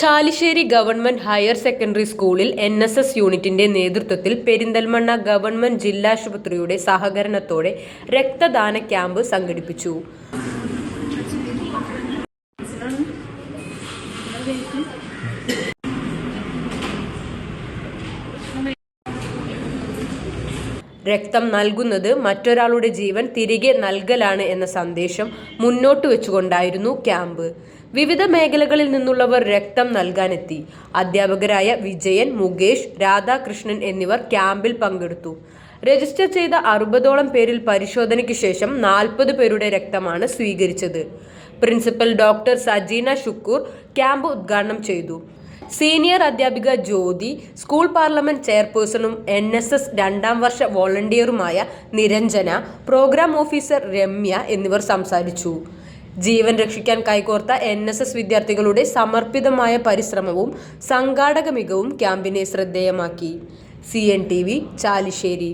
Chalissery government higher secondary സ്കൂളിൽ N S S യൂണിറ്റിന്റെ നേതൃത്വത്തിൽ പെരിന്തൽമണ്ണ ഗവൺമെന്റ് ജില്ലാശുപത്രിയുടെ സഹകരണത്തോടെ രക്തദാന ക്യാമ്പ് സംഘടിപ്പിച്ചു. രക്തം നൽകുന്നത് മറ്റൊരാളുടെ ജീവൻ തിരികെ നൽകലാണ് എന്ന സന്ദേശം മുന്നോട്ട് വെച്ചുകൊണ്ടായിരുന്നു ക്യാമ്പ്. വിവിധ മേഖലകളിൽ നിന്നുള്ളവർ രക്തം നൽകാനെത്തി. അധ്യാപകരായ വിജയൻ മുകേഷ് രാധാകൃഷ്ണൻ എന്നിവർ ക്യാമ്പിൽ പങ്കെടുത്തു. രജിസ്റ്റർ ചെയ്ത അറുപതോളം പേരിൽ പരിശോധനയ്ക്ക് ശേഷം നാൽപ്പത് പേരുടെ രക്തമാണ് സ്വീകരിച്ചത്. Principal doctor Sajeena Shukoor camp ഉദ്ഘാടനം ചെയ്തു. സീനിയർ അധ്യാപിക ജ്യോതി സ്കൂൾ പാർലമെന്റ് ചെയർപേഴ്സണും എൻ എസ് എസ് രണ്ടാം വർഷ വോളണ്ടിയറുമായ നിരഞ്ജന പ്രോഗ്രാം ഓഫീസർ രമ്യ എന്നിവർ സംസാരിച്ചു. ജീവൻ രക്ഷിക്കാൻ കൈകോർത്ത എൻ എസ് എസ് വിദ്യാർത്ഥികളുടെ സമർപ്പിതമായ പരിശ്രമവും സംഘാടക മികവും ക്യാമ്പിനെ ശ്രദ്ധേയമാക്കി. C N T V Chalissery.